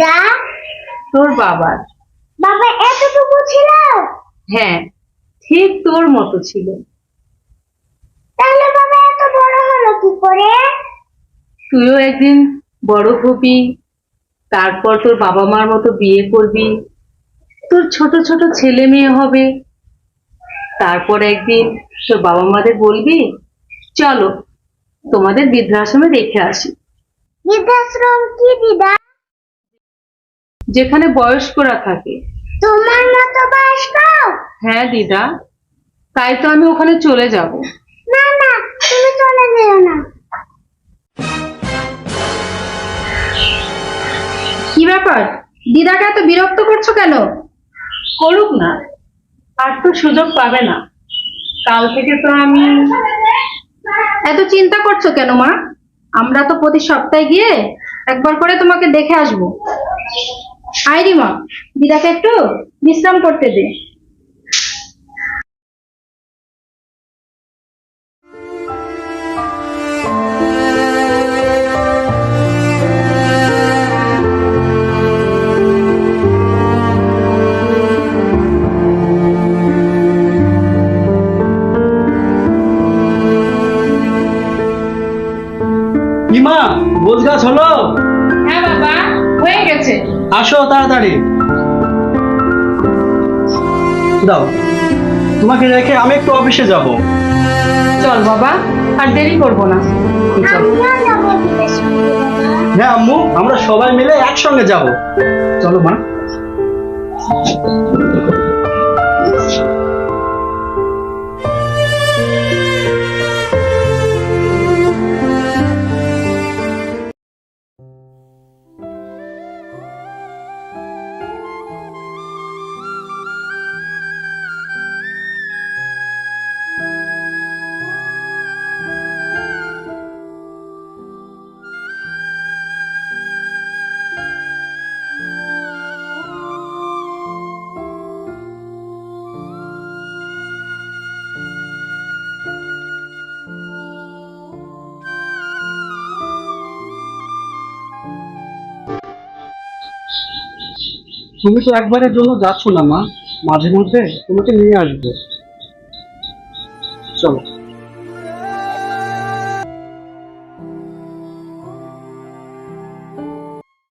দিদা তোর বাবার বাবা এতটুকু ছিল? হ্যাঁ ঠিক তোর মতো ছিল। তাহলে বাবা এত বড় হলো কি করে? তুইও একদিন বড় হবি তারপর তোর বাবা মার মতো বিয়ে করবি তোর ছোট ছোট ছেলে মেয়ে হবে। তারপর একদিন তোর বাবা মাদের বলবি চলো তোমাদের বৃদ্ধাশ্রমে রেখে আসি। বৃদ্ধাশ্রম কি দিদা? যেখানে বয়স্করা থাকে। তোমার মতো বয়স্ক? হ্যাঁ দিদা। তাই তো আমি ওখানে চলে যাব। না না তুমি চলে যেও না। কি ব্যাপার? দিদাকে এত বিরক্ত করছ কেন? করুক না। আর তো সুযোগ পাবে না। কাল থেকে তো আমি এত চিন্তা করছ কেন মা? আমরা তো প্রতি সপ্তাহে গিয়ে একবার করে তোমাকে দেখে আসব। আইরি মা দিদাকে একটু বিশ্রাম করতে দে। বোঝ গাছ হলো? আসো তাড়াতাড়ি। দাও তোমাকে রেখে আমি একটু অফিসে যাব। চল বাবা আর দেরি করব না। হ্যাঁ আম্মু আমরা সবাই মিলে একসঙ্গে যাব। চলো মা। তুমি তো একবারের জন্য যাচ্ছ না মা। মাঝে মধ্যে তোমাকে নিয়ে আসব। চলো।